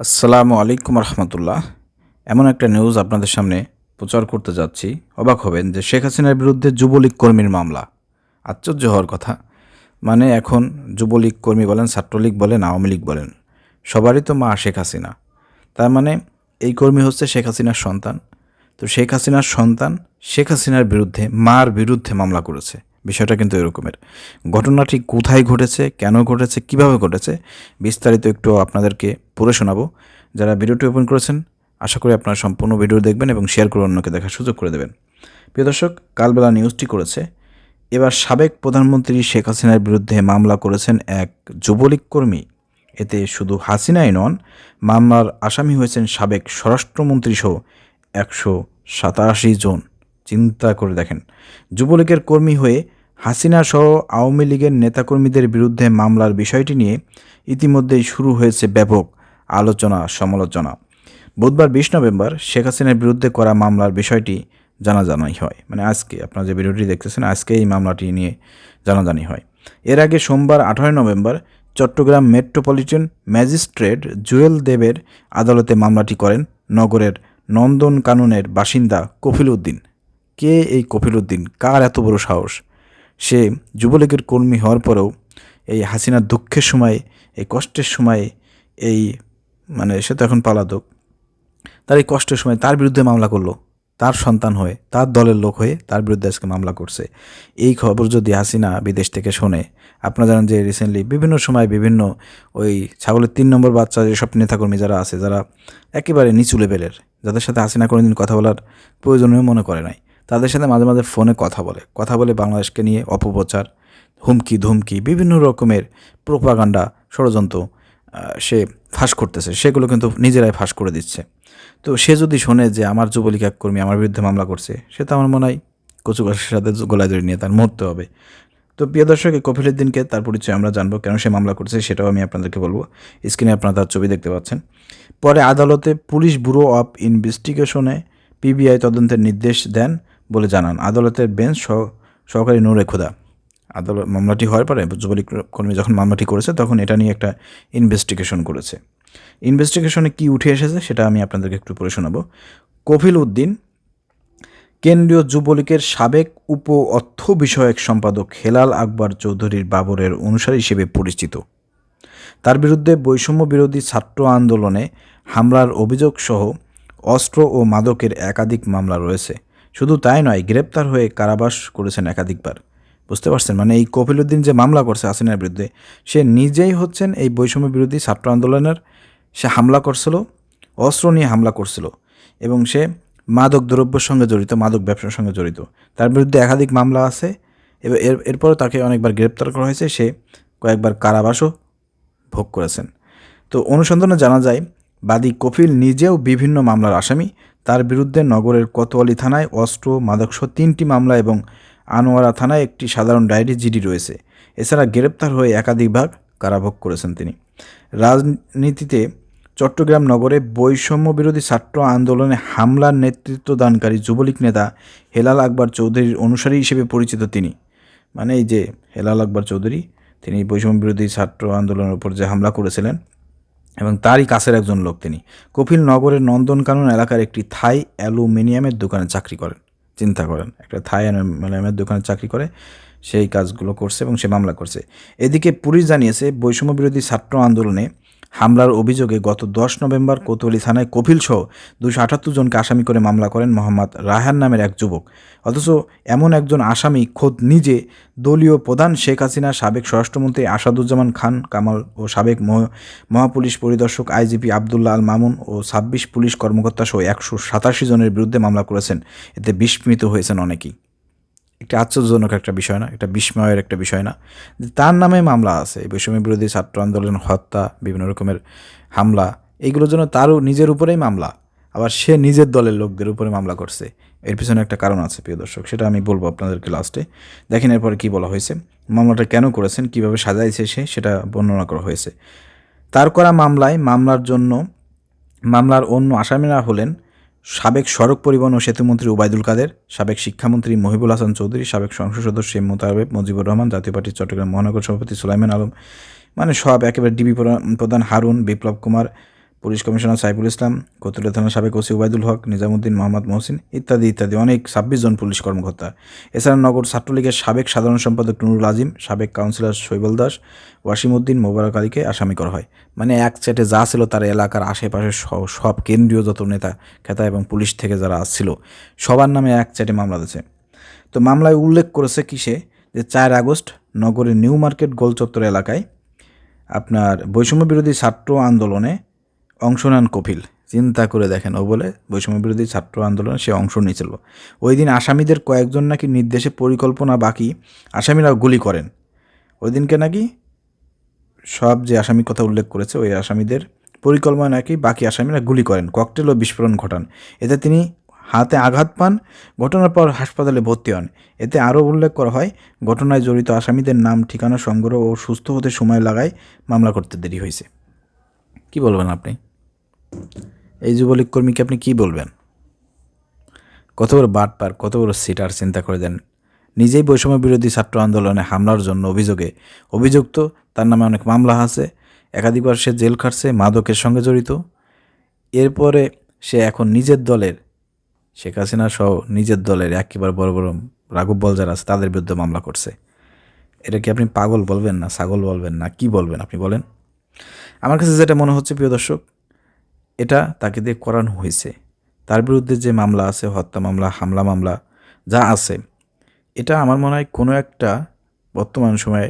আসসালামু আলাইকুম রহমতুল্লাহ। এমন একটা নিউজ আপনাদের সামনে প্রচার করতে যাচ্ছি। অবাক হবেন যে শেখ হাসিনার বিরুদ্ধে যুবলীগ কর্মীর মামলা। আশ্চর্য হওয়ার কথা। মানে এখন যুবলীগ কর্মী বলেন, ছাত্রলীগ বলেন, আওয়ামী লীগ বলেন, সবারই তো মা শেখ হাসিনা। তার মানে এই কর্মী হচ্ছে শেখ হাসিনার সন্তান। তো শেখ হাসিনার সন্তান শেখ হাসিনার বিরুদ্ধে, মার বিরুদ্ধে মামলা করেছে। বিষয়টা কিন্তু এরকমের। ঘটনাটি কোথায় ঘটেছে, কেন ঘটেছে, কীভাবে ঘটেছে, বিস্তারিত একটু আপনাদেরকে পড়ে শোনাবো। যারা ভিডিওটি ওপেন করেছেন, আশা করি আপনারা সম্পূর্ণ ভিডিও দেখবেন এবং শেয়ার করে অন্যকে দেখার সুযোগ করে দেবেন। প্রিয় দর্শক, কালবেলা নিউজটি করেছে। এবার সাবেক প্রধানমন্ত্রী শেখ হাসিনার বিরুদ্ধে মামলা করেছেন এক যুবলীগ কর্মী। এতে শুধু হাসিনাই নন, মামলার আসামি হয়েছেন সাবেক স্বরাষ্ট্রমন্ত্রী সহ একশো সাতাশি জন। চিন্তা করে দেখেন। যুবলীগের কর্মী হয়ে হাসিনা সহ আওয়ামী লীগের নেতাকর্মীদের বিরুদ্ধে মামলার বিষয়টি নিয়ে ইতিমধ্যেই শুরু হয়েছে ব্যাপক আলোচনা সমালোচনা। বুধবার বিশ নভেম্বর শেখ হাসিনার বিরুদ্ধে করা মামলার বিষয়টি জানাজানি হয়। মানে আজকে, আপনারা যে ভিডিওটি দেখতেছেন, আজকে এই মামলাটি নিয়ে জানাজানি হয়। এর আগে সোমবার আঠারোই November Chattogram metropolitan magistrate Jewel দেবের আদালতে মামলাটি করেন নগরের নন্দনকাননের বাসিন্দা কফিল উদ্দিন। কে এই কফিল উদ্দিন? কার এত বড় সাহস? সে যুবলীগের কর্মী হওয়ার পরেও এই হাসিনার দুঃখের সময়, এই কষ্টের সময় এই মানে সে তো এখন পালাতক। তার এই কষ্টের সময় তার বিরুদ্ধে মামলা করল। তার সন্তান হয়ে, তার দলের লোক হয়ে তার বিরুদ্ধে আজকে মামলা করছে। এই খবর যদি হাসিনা বিদেশ থেকে শোনে, আপনারা জানেন যে রিসেন্টলি বিভিন্ন সময় বিভিন্ন ওই ছাগলের তিন নম্বর বাচ্চা যেসব নেতাকর্মী যারা আছে, যারা একেবারে নিচু লেভেলের, যাদের সাথে হাসিনা কোনোদিন কথা বলার প্রয়োজনীয় মনে করে নাই, তাদের সাথে মাঝে মাঝে ফোনে কথা বলে। কথা বলে বাংলাদেশকে নিয়ে অপপ্রচার, হুমকি ধুমকি, বিভিন্ন রকমের প্রোপাগান্ডা ষড়যন্ত্র সে ফাঁস করতেছে, সেগুলো কিন্তু নিজেরাই ফাঁস করে দিচ্ছে। তো সে যদি শোনে যে আমার যুবলীগ এক কর্মী আমার বিরুদ্ধে মামলা করছে, সে তো আমার মনে হয় কচু গাছের সাথে গলায় ধরে নিয়ে তার মরতে হবে। তো প্রিয় দর্শক, এই কপিলের দিনকে তার পরিচয় আমরা জানব, কেন সে মামলা করছে সেটাও আমি আপনাদেরকে বলব। স্ক্রিনে আপনারা তার ছবি দেখতে পাচ্ছেন। পরে আদালতে পুলিশ ব্যুরো অফ ইনভেস্টিগেশনে পিবিআই তদন্তের নির্দেশ দেন বলে জানান। আদালতের বেঞ্চ সহ- সহকারী নূরে খোদা। আদালত মামলাটি হওয়ার পরে যুবলীগ কর্মী যখন মামলাটি করেছে, তখন এটা নিয়ে একটা ইনভেস্টিগেশন করেছে। ইনভেস্টিগেশনে কি উঠে এসেছে সেটা আমি আপনাদেরকে একটু পড়ে শোনাবো। কফিল উদ্দিন, কেন্দ্রীয় যুবলীগের সাবেক উপ অর্থ বিষয়ক সম্পাদক হেলাল আকবর চৌধুরীর বাবরের অনুসারী হিসেবে পরিচিত। তার বিরুদ্ধে বৈষম্য বিরোধী ছাত্র আন্দোলনে হামলার অভিযোগ সহ অস্ত্র ও মাদকের একাধিক মামলা রয়েছে। শুধু তাই নয়, গ্রেপ্তার হয়ে কারাবাস করেছেন একাধিকবার। বুঝতে পারছেন? মানে এই কপিলউদ্দিন যে মামলা করছে হাসিনার বিরুদ্ধে, সে নিজেই হচ্ছেন এই বৈষম্য বিরোধী ছাত্র আন্দোলনের। সে হামলা করছিল, অস্ত্র নিয়ে হামলা করছিল এবং সে মাদক দ্রব্যের সঙ্গে জড়িত, মাদক ব্যবসার সঙ্গে জড়িত। তার বিরুদ্ধে একাধিক মামলা আছে। এবার এর, এরপরও তাকে অনেকবার গ্রেপ্তার করা হয়েছে। সে কয়েকবার কারাবাসও ভোগ করেছেন। তো অনুসন্ধানে জানা যায়, বাদী কফিল নিজেও বিভিন্ন মামলার আসামি। তার বিরুদ্ধে নগরের কোতোয়ালি থানায় অস্ত্র, মাদকসহ তিনটি মামলা এবং আনোয়ারা থানায় একটি সাধারণ ডায়েরি জিডি রয়েছে। এছাড়া গ্রেপ্তার হয়ে একাধিকবার কারাভোগ করেছেন তিনি। রাজনীতিতে চট্টগ্রাম নগরে বৈষম্য বিরোধী ছাত্র আন্দোলনে হামলার নেতৃত্ব দানকারী যুবলীগ নেতা হেলাল আকবর চৌধুরীর অনুসারী হিসেবে পরিচিত তিনি। মানে এই যে হেলাল আকবর চৌধুরী, তিনি বৈষম্য বিরোধী ছাত্র আন্দোলনের উপর যে হামলা করেছিলেন এবং তারই কাছের একজন লোক তিনি। কপিল নগরের নন্দনকানন এলাকার একটি থাই অ্যালুমিনিয়ামের দোকানে চাকরি করেন। চিন্তা করেন। একটা থাই অ্যালুমিনিয়ামের দোকানে চাকরি করে, সেই কাজগুলো করছে এবং সে মামলা করছে। এদিকে পুলিশ জানিয়েছে বৈষম্য বিরোধী ছাত্র আন্দোলনে হামলার অভিযোগে গত দশ নভেম্বর কোতোয়ালি থানায় কপিল সহ দুশো আটাত্তর জনকে আসামি করে মামলা করেন মোহাম্মদ রায়হান নামের এক যুবক। অথচ এমন একজন আসামি খোদ নিজে দলীয় প্রধান শেখ হাসিনা সাবেক স্বরাষ্ট্রমন্ত্রী আসাদুজ্জামান খান কামাল ও সাবেক মহ- মহাপুলিশ পরিদর্শক আইজিপি আবদুল্লাহ আল মামুন ও ছাব্বিশ পুলিশ কর্মকর্তা সহ একশো সাতাশি জনের বিরুদ্ধে মামলা করেছেন। এতে বিস্মিত হয়েছেন অনেকেই। একটা আশ্চর্যজনক একটা বিষয় না, একটা বিস্ময়ের একটা বিষয় না। তার নামে মামলা আছে বৈষম্য বিরোধী ছাত্র আন্দোলন, হত্যা, বিভিন্ন রকমের হামলা এইগুলোর জন্য তারও নিজের উপরেই মামলা, আবার সে নিজের দলের লোকদের উপরে মামলা করছে। এর পিছনে একটা কারণ আছে, প্রিয় দর্শক, সেটা আমি বলব আপনাদেরকে লাস্টে দেখেন এরপরে কী বলা হয়েছে, মামলাটা কেন করেছেন, কীভাবে সাজাইছে সে, সেটা বর্ণনা করা হয়েছে। তার করা মামলায় মামলার জন্য, মামলার অন্য আসামিরা হলেন সাবেক সড়ক পরিবহন ও সেতুমন্ত্রী ওবায়দুল কাদের, সাবেক শিক্ষামন্ত্রী মহিবুল হাসান চৌধুরী, সাবেক সংসদ সদস্য মোতাবেব মুজিবুর রহমান, জাতীয় পার্টির চট্টগ্রাম মহানগর সভাপতি সুলাইমান আলম মানে সব একেবারে ডিবি প্রধান হারুন, বিপ্লব কুমার পুলিশ কমিশনার সাইফুল ইসলাম কতুল্লা থানার সাবেক ওসি ওবায়দুল হক, নিজামুদ্দিন মোহাম্মদ মহসিন ইত্যাদি ইত্যাদি অনেক ছাব্বিশ জন পুলিশ কর্মকর্তা। এছাড়া নগর ছাত্রলীগের সাবেক সাধারণ সম্পাদক নুরুল আজিম, সাবেক কাউন্সিলর শৈবল দাস, ওয়াসিমউদ্দিন মোবারক আলীকে আসামি করা হয়। মানে এক চেটে যা ছিল তার এলাকার আশেপাশে সব কেন্দ্রীয় যত নেতা, খেতা এবং পুলিশ থেকে যারা আসছিল, সবার নামে এক চেটে মামলা দিয়েছে। তো মামলায় উল্লেখ করেছে কিসে? যে চার আগস্ট নগরের নিউ মার্কেট গোলচত্বর এলাকায় আপনার বৈষম্য বিরোধী ছাত্র আন্দোলনে অংশ নেন কপিল। চিন্তা করে দেখেন ও বলে, বৈষম্য বিরোধী ছাত্র আন্দোলনে সে অংশ নিয়েছিল ওই দিন আসামিদের কয়েকজন নাকি নির্দেশে পরিকল্পনা বাকি আসামিরা গুলি করেন। ওই দিনকে নাকি সব যে আসামির কথা উল্লেখ করেছে, ওই আসামিদের পরিকল্পনা নাকি বাকি আসামিরা গুলি করেন, ককটেল ও বিস্ফোরণ ঘটান। এতে তিনি হাতে আঘাত পান, ঘটনার পর হাসপাতালে ভর্তি হন। এতে আরও উল্লেখ করা হয়, ঘটনায় জড়িত আসামিদের নাম, ঠিকানা, সংগ্রহ ও সুস্থ হতে সময় লাগায় মামলা করতে দেরি হয়েছে। কি বলবেন আপনি? এই যুবলীগ কর্মীকে আপনি কি বলবেন? কত বড় বাটপার কত বড় সিটার, চিন্তা করে দেন। নিজেই বৈষম্য বিরোধী ছাত্র আন্দোলনে হামলার জন্য অভিযোগে অভিযুক্ত, তার নামে অনেক মামলা আছে। একাধিকবার সে জেল খাটছে, মাদকের সঙ্গে জড়িত। এরপরে সে এখন নিজের দলের, শেখ হাসিনা সহ নিজের দলের একেবারে বড় বড় রাঘব বল যারা আছে, তাদের বিরুদ্ধে মামলা করছে। এটা কি আপনি পাগল বলবেন না, ছাগল বলবেন না, কি বলবেন আপনি বলেন? আমার কাছে যেটা মনে হচ্ছে, প্রিয় দর্শক এটা তাকে দিয়ে করানো হয়েছে তার বিরুদ্ধে যে মামলা আছে, হত্যা মামলা, হামলা মামলা, যা আছে, এটা আমার মনে হয় কোনো একটা বর্তমান সময়ে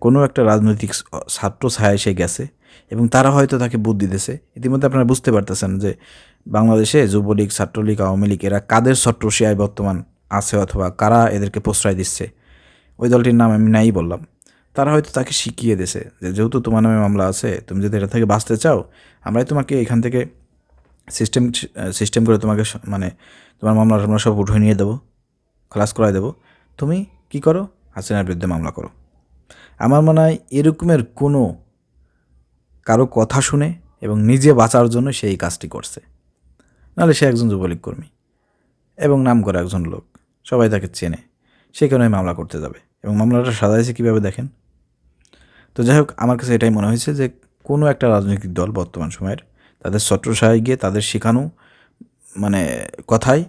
কোনো একটা রাজনৈতিক ছাত্র ছায়া এসে গেছে এবং তারা হয়তো তাকে বুদ্ধি দিতেছে ইতিমধ্যে আপনারা বুঝতে পারতেছেন যে বাংলাদেশে যুবলীগ, ছাত্রলীগ, আওয়ামী লীগ, এরা কাদের ছত্রশিয়ায় বর্তমান আছে অথবা কারা এদেরকে প্রশ্রয় দিচ্ছে? ওই দলটির নাম আমি নাই বললাম। তারা হয়তো তাকে শিখিয়ে দিয়েছে যে যেহেতু তোমার নামে মামলা আছে, তুমি যদি এটা থেকে বাঁচতে চাও, আমরাই তোমাকে এখান থেকে সিস্টেম সিস্টেম করে তোমাকে মানে তোমার মামলা আমরা সব উঠে নিয়ে দেবো, খালাস করাই দেবো। তুমি কি করো? হাসিনার বিরুদ্ধে মামলা করো। আমার মনে হয় এরকমের কোনো কারও কথা শুনে এবং নিজে বাঁচার জন্য সে এই কাজটি করছে। নাহলে সে একজন যুবলীগ কর্মী এবং নাম করে একজন লোক, সবাই তাকে চেনে, সে কারণে মামলা করতে যাবে? এবং মামলাটা সাজাইছে কীভাবে দেখেন? তো যাই হোক, আমার কাছে এটাই মনে হয়েছে যে কোনো একটা রাজনৈতিক দল বর্তমান সময়ের তাদের ছত্রসায় গিয়ে তাদের শেখানো মানে কথাই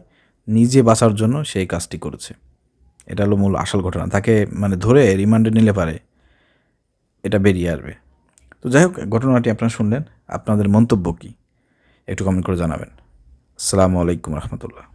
নিজে বাঁচার জন্য সেই কাজটি করেছে। এটা হলো মূল আসল ঘটনা। তাকে মানে ধরে রিমান্ডে নিলে পারে, এটা বেরিয়ে আসবে। তো যাই হোক, ঘটনাটি আপনারা শুনলেন। আপনাদের মন্তব্য কী? একটু কমেন্ট করে জানাবেন। আসসালামু আলাইকুম রহমতুল্লাহ।